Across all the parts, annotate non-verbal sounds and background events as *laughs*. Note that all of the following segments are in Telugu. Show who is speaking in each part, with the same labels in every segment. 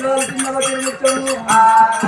Speaker 1: చట్టవర్తులు చిన్నవారి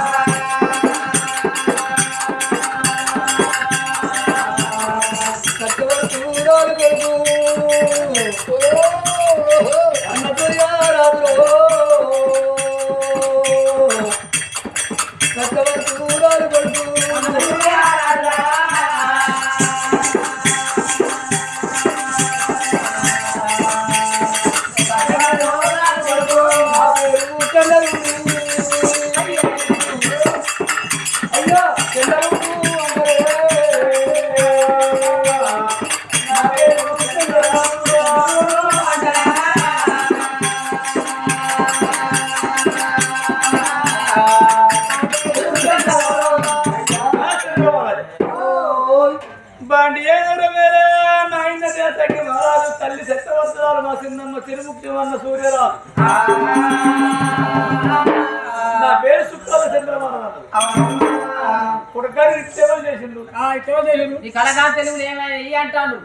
Speaker 2: తెలుగులు ఏమైనా అంటాడు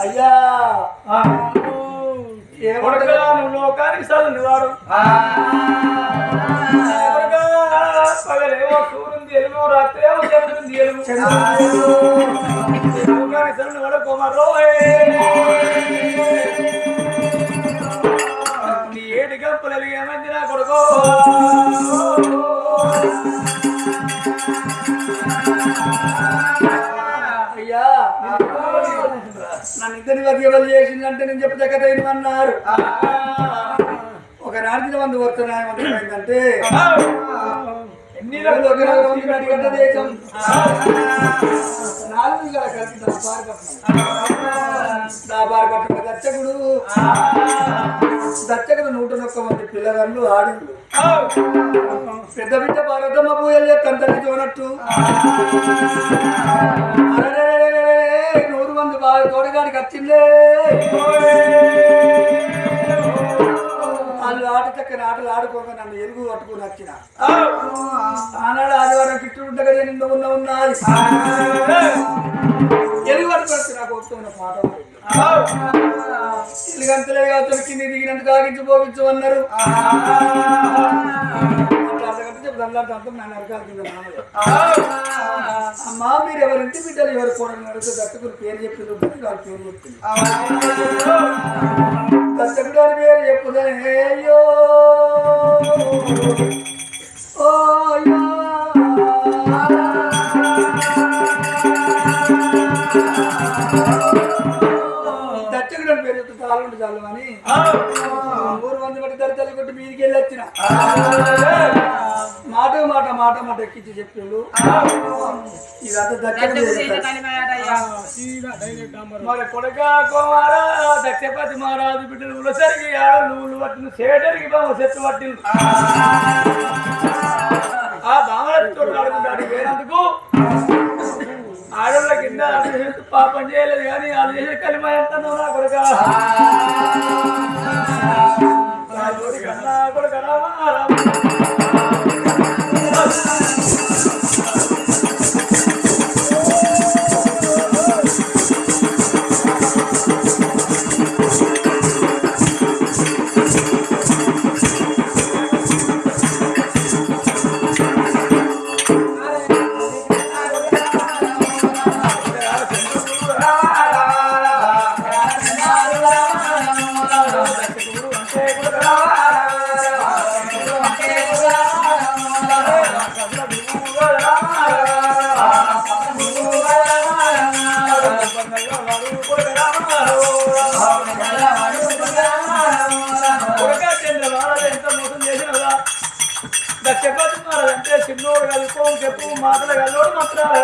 Speaker 1: అయ్యా.
Speaker 3: నువ్వు లోకానికి సాధు వాడు? పగలేమో సూర్యుంది ఎలుగు రాత్రి ఏమో చంద్రుంది ఎలుగు. లోకానికి సాధు వాడు కుమారో నీ ఏడు గంపలు ఎలిగేమంది నా కొడుకో.
Speaker 1: నన్ను ఇద్దరి వర్గీయులు చేసిందంటే నేను చెప్తే కదా అన్నారు. ఒక నాటిన మంది వస్తున్నాయి ఏంటంటే
Speaker 3: ఎన్ని
Speaker 1: ఒక రోజు గంట దేశం. నాలుగు దచ్చకుడు దచ్చకుడు నూట ఒక్క మంది పిల్లగాళ్ళు ఆడిండు పెద్ద బిడ్డ భారతమ్మ పూయలే తంతని చూనట్టు అరెరెరెరెరెరె, నూరు మంది బాగా తోడగానికి వచ్చిందే. వాళ్ళు ఆట ఆటలు ఆడుకోక నన్ను ఎరుగు పట్టుకుని వచ్చిన. ఆనాడు ఆదివారం కిట్టు ఉండగా నిన్న ఉన్న ఉన్నది. ఎరుగు పట్టుకొచ్చి నాకు వస్తున్న పాట ఇల్లుగంతలే కాదు కింది దిగినంత కాగించి పోగించు అన్నారు అట్లా అర్ధగంట చెప్పి దండాలు అంతా నన్ను అరకాల కింద నాన్నగారు అమ్మా మీరు ఎవరింటి బిడ్డలు ఎవరు కూడా నడితే దత్తకుడు పేరు చెప్పింది ఉంటుంది వాళ్ళ పేరు చెప్పింది. దత్తకుడు అని పేరు చెప్పుదే. అయ్యో. ఓ అయ్యో దత్తకుడు అని పేరు చెప్తే చాలు చాలు అని ఊరు మంది బట్టి దరి తల్లి కొట్టి మీదికి వెళ్ళి వచ్చిన. మాట మాట మాట మాట ఎక్కించి చెప్పిండు ఇదంతా.
Speaker 3: మరి కొడక కుమార దక్షపతి మహారాజు బిడ్డలు ఉలసరికి ఆడ నువ్వులు పట్టిన సేటరికి బామ చెట్టు పట్టింది ఆ. బామలతో ఆడుకుంటాడు. వేరేందుకు ఆడోళ్ళ కింద చేస్తూ పాపం చేయలేదు కానీ వాళ్ళు చేసే కలిమ ఎంత నా కొడక. నా కొడుక, నా కొడుక రామ రామ. మాటలు గల్లోడు మాత్రాలు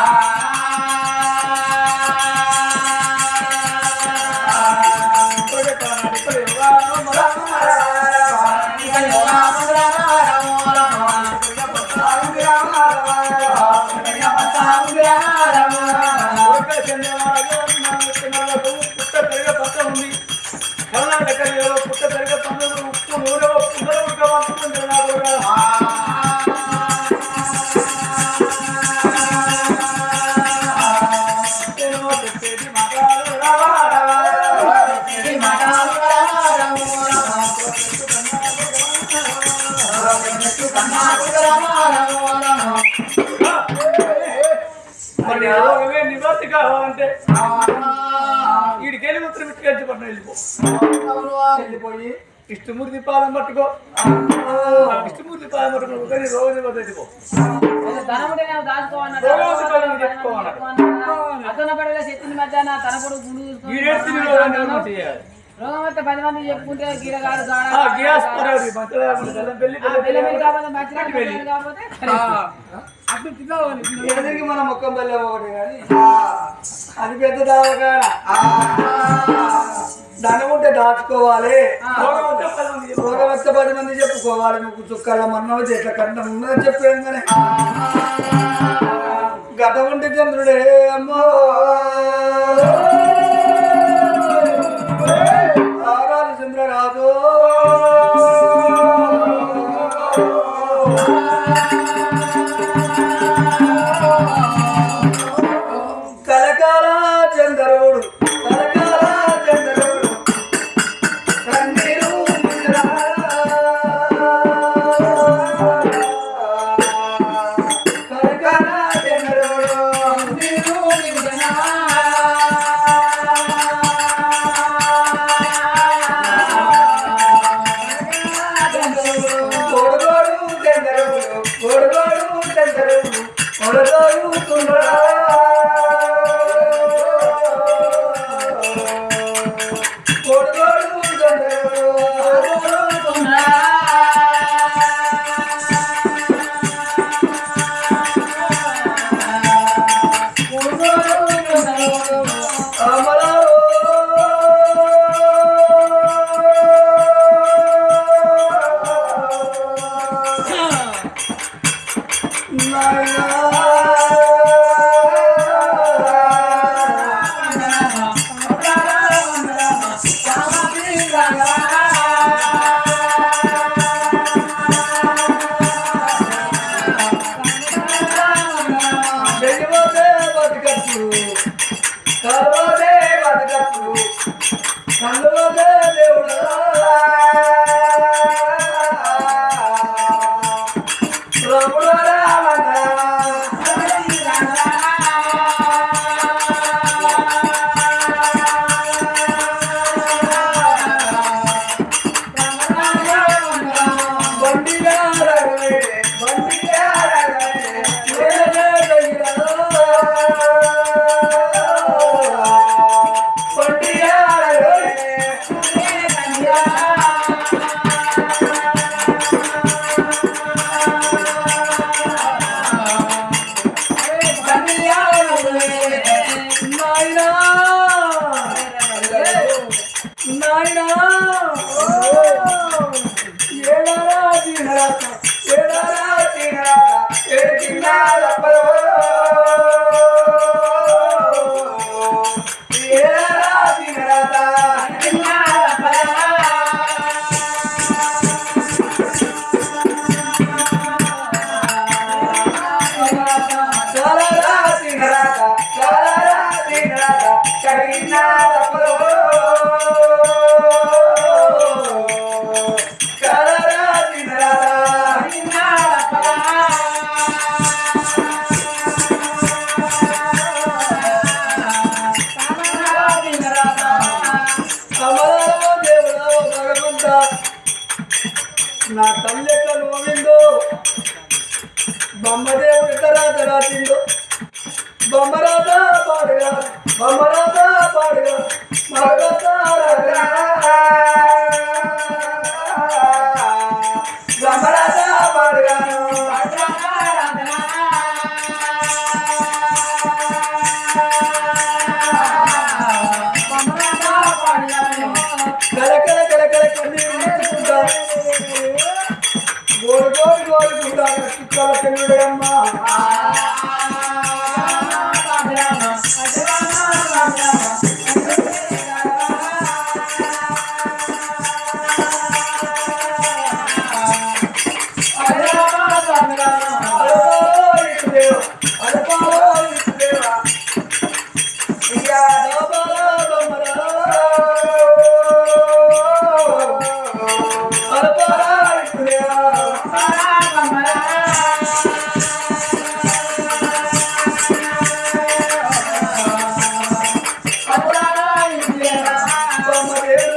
Speaker 3: నాకు రోగమే నివర్తి కావాలంటే వీడికెళ్ళి ఉత్తరం ఇట్టుకెళ్ళి పట్టిన వెళ్ళిపో వెళ్ళిపోయి ఇష్టమూర్తి పాదం పట్టుకో ఇష్టమూర్తి పాదం పట్టుకో కానీ రోగ నివర్తి వెళ్ళిపో
Speaker 2: ధనముడే నేను దాచుకోవాలన్నాడు.
Speaker 3: రోజు పనులు చెప్పుకోవాలన్నాడు.
Speaker 2: అతను పడేలా చెట్టిన మధ్య నా తన కొడుకు గుండు చూసుకొని
Speaker 3: వీడెత్తి రోగాన్ని నివర్తి చేయాలి
Speaker 2: రోగం వస్తే పది మంది చెప్పుకుంటే గీరగాడు
Speaker 1: ఎదురికి మన ముఖం పల్లె ఒకటి కానీ అది పెద్ద దావకాడ ధనం ఉంటే దాచుకోవాలి.
Speaker 3: రోగం ఉంటే పది మంది
Speaker 1: చెప్పుకోవాలి. నువ్వు చుక్కల మన్నవ చెట్ల కంటే ఉన్నదని చెప్పాను గత ఉంటే చంద్రుడే అమ్మో. గోడుకుంటా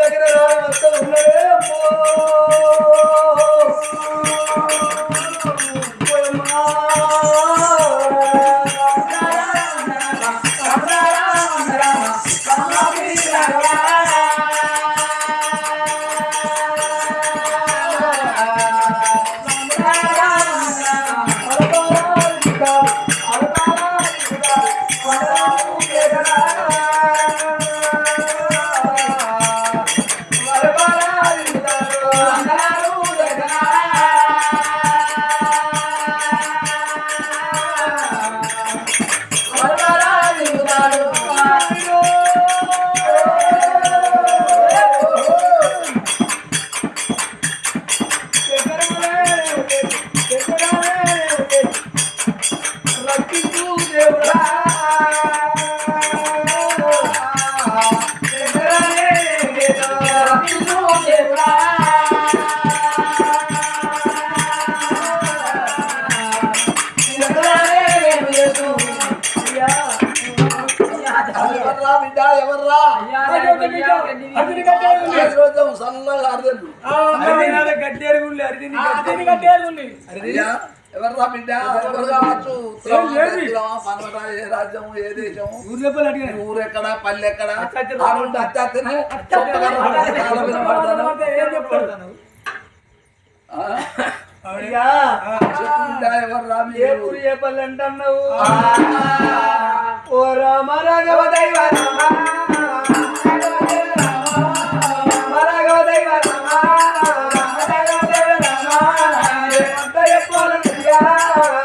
Speaker 1: దగ్గర ఉన్నదే అమ్మో.
Speaker 3: ఎవర్రా బిడ్డ? ఎవరు కావచ్చు? రాజ్యం ఏ దేశం ఊరు ఎక్కడ? పల్లె ఎక్కడ? అత్యాత్తనే ఎవర్రా
Speaker 1: ఏ పల్లె అంటున్నావు? ఓ రామ రాఘవ దైవ రామ. Oh. *laughs*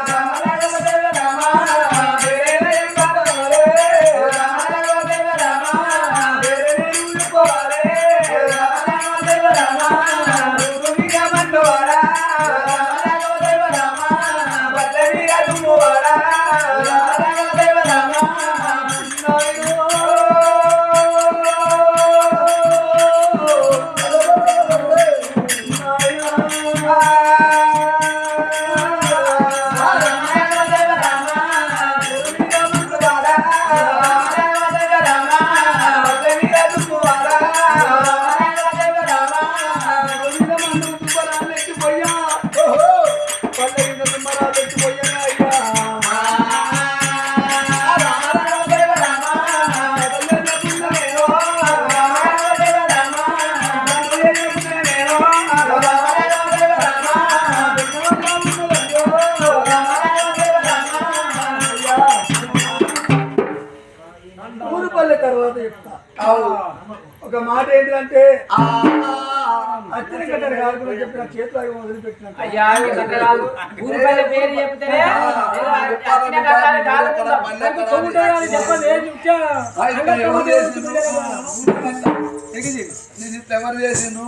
Speaker 1: ఊరుపల్లె కాదు చెప్పిన చేతులు అవి వదిలిపెట్టిన
Speaker 2: అయ్యా ఈ కథ కాదు. ఊరి పల్లె పేరు చెప్తేనే అచ్చిన కట్టాలి కాదు చెప్పండి
Speaker 3: ఎవరు చేసిండు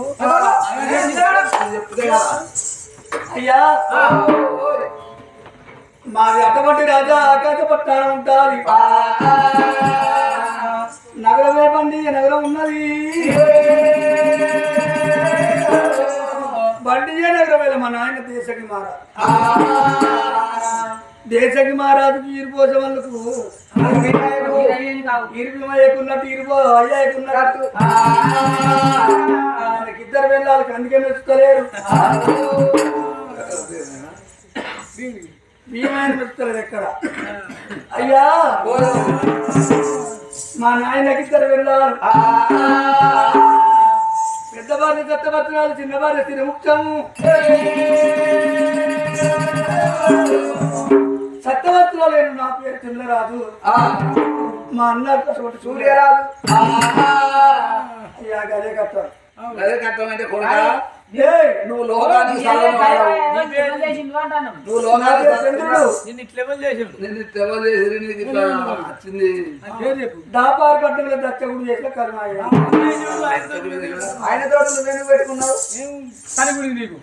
Speaker 1: అయ్యా మాది అటువంటి రాజా ఆకాశ పట్టాన ఉంటాది నగరమే బండి నగరం ఉన్నది బండి మా నాయన దేశకి మారా దేశకి మహారాజుకి ఇరుపోసే వాళ్ళకు
Speaker 4: వీరయ్యని ఇరుపో
Speaker 1: ఈరిపిమయ్యకున్నట్టు ఈరిపో అయ్యాకున్నట్టు. ఆయనకి ఇద్దరు వెళ్ళాలి అందుకే మెచ్చుకోలేరు. భీమైన మెచ్చుకోలేరు ఎక్కడ? అయ్యా! మా నాయనకి ఇద్దరు వెళ్ళాలి పెద్ద భార్య దత్తపత్రాలు చిన్న భార్య స్థిరముఖ్యము సత్యవత్రాలు నా పేరు చిన్నరాజు మా అన్న సూర్యరాజు. అయ్యా గదే కట్టాలి
Speaker 2: అదే కట్టమంటే కొడుకా?
Speaker 1: ఏయ్,
Speaker 2: నువ్వు లోకానికి లోకానికి వచ్చింది.
Speaker 1: దాపారు దచ్చగుడు చేసిన
Speaker 2: ఆయన తోట పెట్టుకున్నావు?
Speaker 3: నీకు?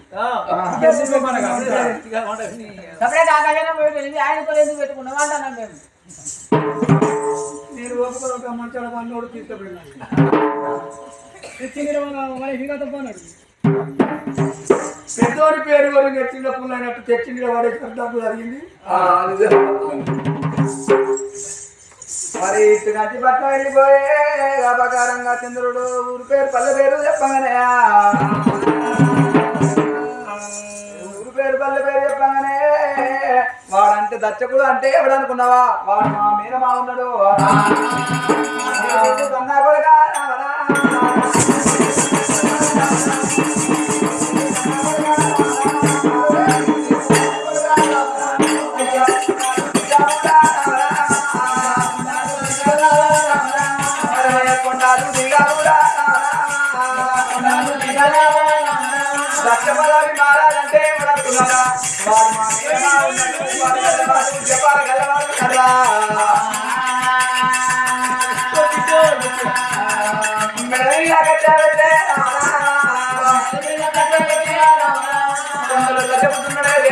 Speaker 4: ఆయన కూడా ఎందుకు మేము.
Speaker 1: ఒక మంచాల పన్నోడు తీసుకుపోయినాను పెద్దోడి పేరు వరకు తెచ్చిన పుల్ల అయినట్టు తెచ్చింది వాడే
Speaker 2: ఆ, అదే.
Speaker 5: మరి ఇటు గంటి పట్నం వెళ్ళిపోయే అపకారంగా చంద్రుడు ఊరి పేరు పల్లె పేరు చెప్పగానే ఊరి పేరు పల్లె పేరు చెప్పగానే వాడంటే దచ్చకుడు అంటే ఎవడు అనుకున్నావా వాడు మా మీద మా ఉన్నాడు. కొండలు కట్టబుతున్నాడే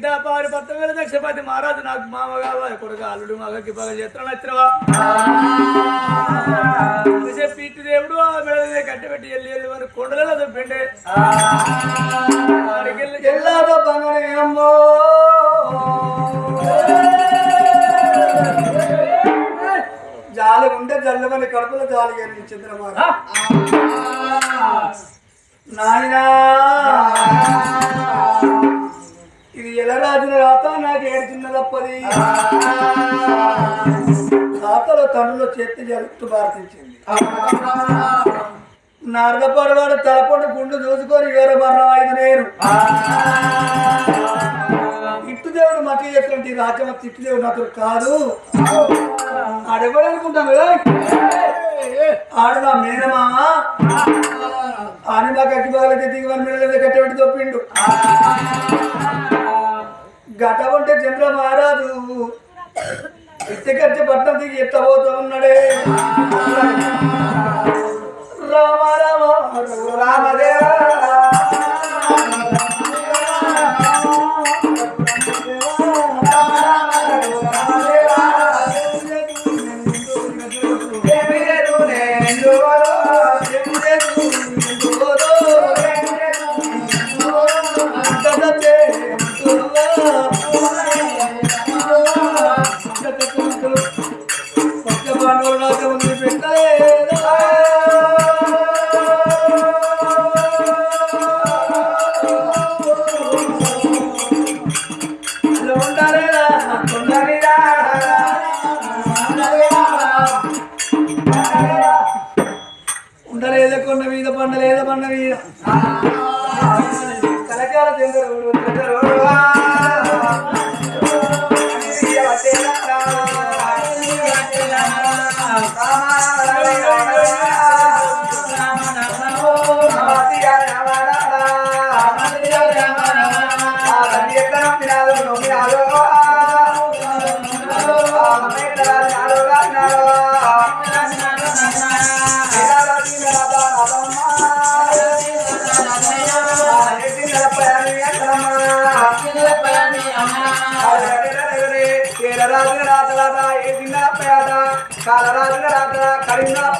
Speaker 3: కలికి దాపారి పత్త వేల దక్షపతి మహారాజు నాకు మామ కావాలి కొడుకు అల్లుడు మగకి పగ చేత్రం నచ్చినవా చెప్పి ఇటు దేవుడు ఆ కట్టబెట్టి వెళ్ళి వెళ్ళి వారి కొండలలో వెళ్ళి
Speaker 1: అమ్మో. జాలి ఉంటే జల్లమని కడుపులో జాలి చంద్రమాన నాయనా. ఇది ఎలా రాజున రాత? నాకు ఏడుచున్న తప్పది. తాతలో తండ్రిలో చేతి జరుపుతూ భారతించింది నారదపడవాడు తలపొండు గుండు చూసుకొని వేరే మరణం ఐదు నేను ఇట్టు దేవుడు మట్టి చేసినట్టు రాజ్యం తిట్టు దేవుడు నాకు కాదు. ఆడెవడు అనుకుంటాను ఆడు నా మేనమామ. ఆని మాకు అట్టి బాగాలైతే దిగి వన్ మీద కట్టబెట్టి తొప్పిండు. గట ఉంటే చంద్ర మహారాజు ఇచ్చకచ్చి పట్నం దిగి ఎత్తబోతూ ఉన్నాడే
Speaker 5: చిన్న